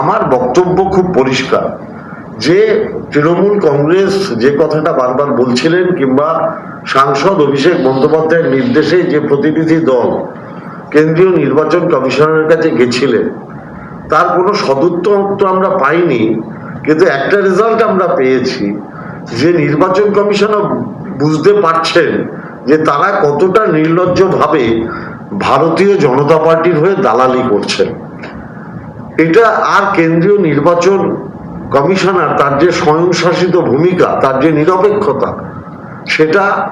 আমার বক্তব্য খুব পরিষ্কার। যে তৃণমূল কংগ্রেস যে কথাটা বারবার বলছিলেন কিংবা সাংসদ অভিষেক বন্দ্যোপাধ্যায়ের নির্দেশে যে প্রতিনিধি দল, কেন্দ্রীয় নির্বাচন কমিশনারের কাছে গেছিলেন, তার কোনো সদুত্তর তো আমরা পাইনি, কিন্তু একটা রেজাল্ট আমরা পেয়েছি, যে নির্বাচন কমিশনও বুঝতে পারছেন যে তারা কতটা নির্লজ্জভাবে ভারতীয় জনতা পার্টির হয়ে দালালি করছেন। এটা আর কেন্দ্রীয় নির্বাচন কমিশনার তার যে স্বয়ংশাসিত ভূমিকা, তার যে নিরপেক্ষতা, সেটা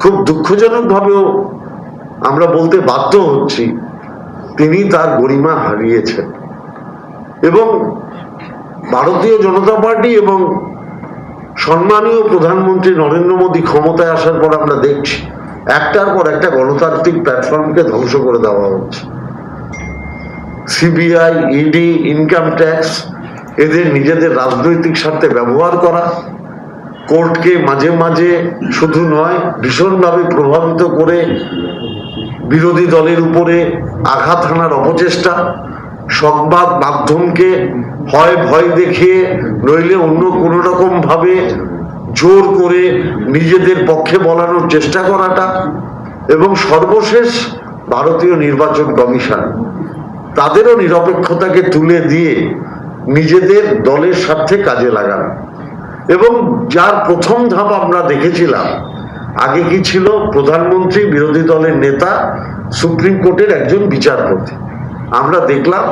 খুব দুঃখজনকভাবেও আমরা বলতে বাধ্য হচ্ছি, তিনি তার গরিমা হারিয়েছেন। এবং ভারতীয় জনতা পার্টি এবং সম্মানীয় প্রধানমন্ত্রী নরেন্দ্র মোদী ক্ষমতায় আসার পর আমরা দেখছি, একটার পর একটা গণতান্ত্রিক প্ল্যাটফর্মকে ধ্বংস করে দেওয়া হচ্ছে। সিবিআই ইডি ইনকাম ট্যাক্স এদের নিজেদের রাজনৈতিক স্বার্থে ব্যবহার করা, কোর্টকে মাঝে মাঝে শুধু নয়, ভীষণভাবে প্রভাবিত করে বিরোধী দলের উপরে আঘাত হানার অপচেষ্টা, সংবাদ মাধ্যমকে হয় ভয় দেখিয়ে নইলে অন্য কোনো রকম ভাবে জোর করে নিজেদের পক্ষে বলানোর চেষ্টা করাটা, এবং সর্বশেষ ভারতীয় নির্বাচন কমিশন। তাদেরও নিরপেক্ষতাকে তুলে দিয়ে নিজেদের দলের স্বার্থে কাজে লাগান। এবং যার প্রথম ধাপ আমরা দেখেছিলাম, আগে কি ছিল? প্রধানমন্ত্রী বিরোধী দলের নেতা সুপ্রিম কোর্টের একজন বিচারপতি। আমরা দেখলাম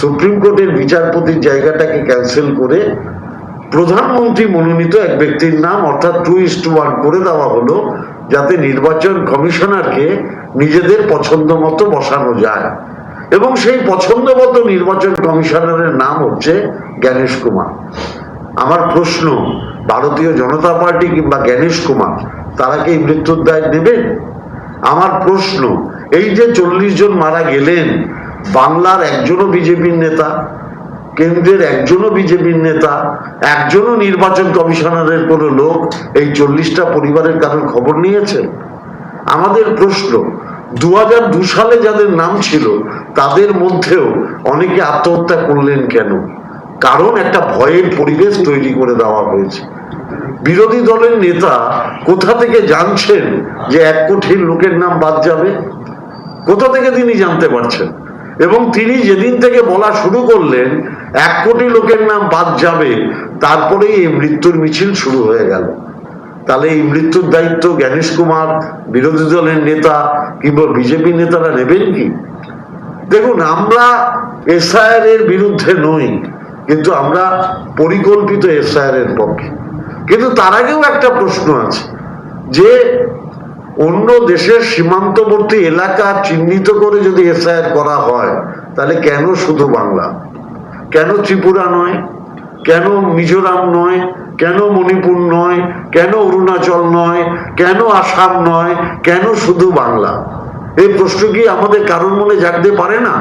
সুপ্রিম কোর্টের বিচারপতির জায়গাটাকে ক্যান্সেল করে প্রধানমন্ত্রী মনোনীত এক ব্যক্তির নাম অর্থাৎ টু ইস টু ওয়ান করে দেওয়া হলো, যাতে নির্বাচন কমিশনারকে নিজেদের পছন্দ মতো বসানো যায়। এবং সেই পছন্দ মতো নির্বাচন কমিশনারের নাম হচ্ছে জ্ঞানেশ কুমার। আমার প্রশ্ন, ভারতীয় জনতা পার্টি কিংবা জ্ঞানেশ কুমার, তারা কি মৃত্যুর দায় নেবেন আমার প্রশ্ন, এই যে চল্লিশ জন মারা গেলেন, বাংলার একজনও বিজেপির নেতা, কেন্দ্রের একজনও বিজেপির নেতা, একজনও নির্বাচন কমিশনারের কোনো লোক এই চল্লিশটা পরিবারের কারোর খবর নিয়েছেন আমাদের প্রশ্ন দু সালে যাদের নাম ছিল, তাদের মধ্যেও অনেকে আত্মহত্যা করলেন কেন? কারণ একটা ভয়ের পরিবেশ তৈরি করে দেওয়া হয়েছে। বিরোধী দলের নেতা কোথা থেকে জানছেন যে এক কোটি লোকের নাম বাদ যাবে? কোথা থেকে তিনি জানতে পারছেন? এবং তিনি যেদিন থেকে বলা শুরু করলেন, এক কোটি লোকের নাম বাদ যাবে, তারপরেই এই মৃত্যুর মিছিল শুরু হয়ে গেল। তাহলে এই মৃত্যুর দায়িত্ব জ্ঞানেশ কুমার, বিরোধী দলের নেতা কিংবা বিজেপি নেতারা নেবেন কি? দেখুন, আমরা এসআইআর এর বিরুদ্ধে নই, কিন্তু আমরা পরিকল্পিত এসআইআর এর পক্ষে। কিন্তু তার আগেও একটা প্রশ্ন আছে, যে অন্য দেশের সীমান্তবর্তী এলাকা চিহ্নিত করে যদি এসআইআর করা হয়, তাহলে কেন শুধু বাংলা? কেন ত্রিপুরা নয়? কেন মিজোরাম নয়? কেন মণিপুর নয়? কেন অরুণাচল নয়? কেন আসাম নয়? কেন শুধু বাংলা? এই প্রশ্ন কি আমাদের কারোর মনে জাগতে পারে না?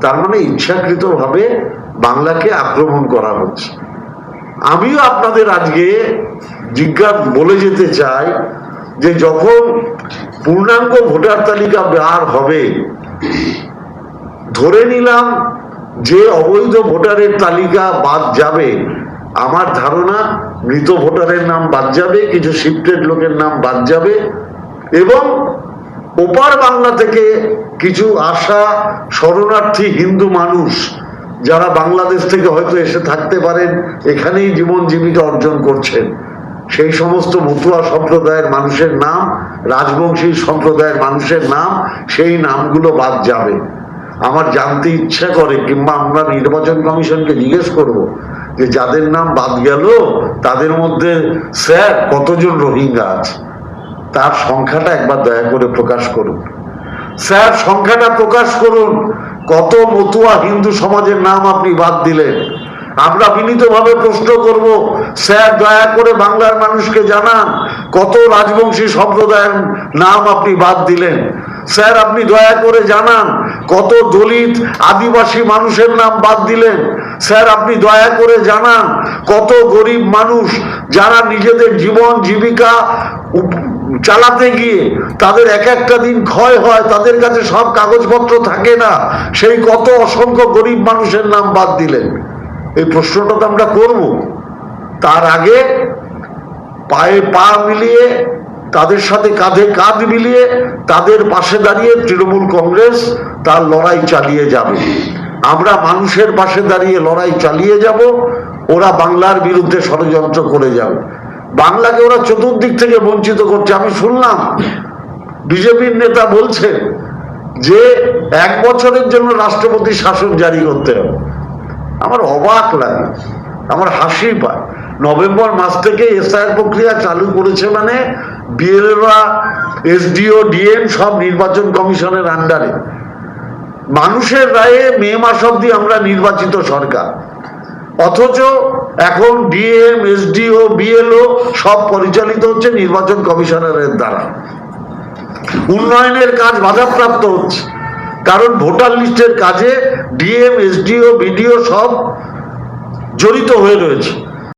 তার মানে ইচ্ছাকৃতভাবে বাংলাকে আক্রমণ করা হচ্ছে। আমিও আপনাদের আজকে জিজ্ঞাসা বলে যেতে চাই যে যখন পূর্ণাঙ্গ ভোটার তালিকা বার হবে, ধরে নিলাম যে অবৈধ ভোটারের তালিকা বাদ যাবে আমার ধারণা মৃত ভোটারের নাম বাদ যাবে, কিছু শিফটেড লোকের নাম বাদ যাবে এবং ওপার বাংলা থেকে কিছু আসা শরণার্থী হিন্দু মানুষ যারা বাংলাদেশ থেকে হয়তো এসে থাকতে পারেন, এখানেই জীবন জীবিকা অর্জন করছেন। সেই সমস্ত মতুয়া সম্প্রদায়ের মানুষের নাম, রাজবংশী সম্প্রদায়ের মানুষের নাম, সেই নামগুলো বাদ যাবে। আমার জানতে ইচ্ছা করে কিংবা আমরা নির্বাচন কমিশনকে জিজ্ঞেস করব যে যাদের নাম বাদ গেল, তাদের মধ্যে স্যার কতজন রোহিঙ্গা আছে? তার সংখ্যাটা একবার দয়া করে প্রকাশ করুন। স্যার, সংখ্যাটা প্রকাশ করুন। কত মতুয়া হিন্দু সমাজের নাম আপনি বাদ দিলেন। আমরা বিনীতভাবে প্রশ্ন করব, স্যার দয়া করে বাংলার মানুষকে জানান, কত রাজবংশী সম্প্রদায়ের নাম আপনি বাদ দিলেন। স্যার, আপনি দয়া করে জানান কত দলিত আদিবাসী মানুষের নাম বাদ দিলেন। স্যার, আপনি দয়া করে জানান, কত গরিব মানুষ যারা নিজেদের জীবন, জীবিকা চালাতে গিয়ে তাদের এক একটা দিন ক্ষয় হয়, তাদের কাছে সব কাগজপত্র থাকে না, সেই কত অসংখ্য গরিব মানুষের নাম বাদ দিলেন। এই প্রশ্নটা তো আমরা করব। তার আগে পায়ে পা মিলিয়ে তাদের সাথে কাঁধে কাঁধ মিলিয়ে তাদের পাশে দাঁড়িয়ে তৃণমূল কংগ্রেস তার লড়াই চালিয়ে যাবে। আমরা মানুষের পাশে দাঁড়িয়ে লড়াই চালিয়ে যাব, ওরা বাংলার বিরুদ্ধে ষড়যন্ত্র করে যাবে বাংলাকে ওরা চতুর্দিক থেকে বঞ্চিত করছে, আমি শুনলাম। বিজেপির নেতা বলছে যে এক বছরের জন্য রাষ্ট্রপতি শাসন জারি করতে হবে। আমার অবাক লাগে, আমার হাসি পায়। নভেম্বর মাস থেকে এসআইআর প্রক্রিয়া চালু করেছে মানে বিএলরা, এসডিও, ডিএম সব নির্বাচন কমিশনের আন্ডারে। মানুষের রায়ে মে মাস অব্দি আমরা নির্বাচিত সরকার। অথচ এখন ডিএম, এসডিও, বিএলও সব পরিচালিত হচ্ছে নির্বাচন কমিশনারের দ্বারা। উন্নয়নের কাজ বাধাপ্রাপ্ত হচ্ছে। কারণ ভোটার লিস্টের কাজে ডিএম, এসডিও, বিডিও সব জড়িত হয়ে রয়েছে।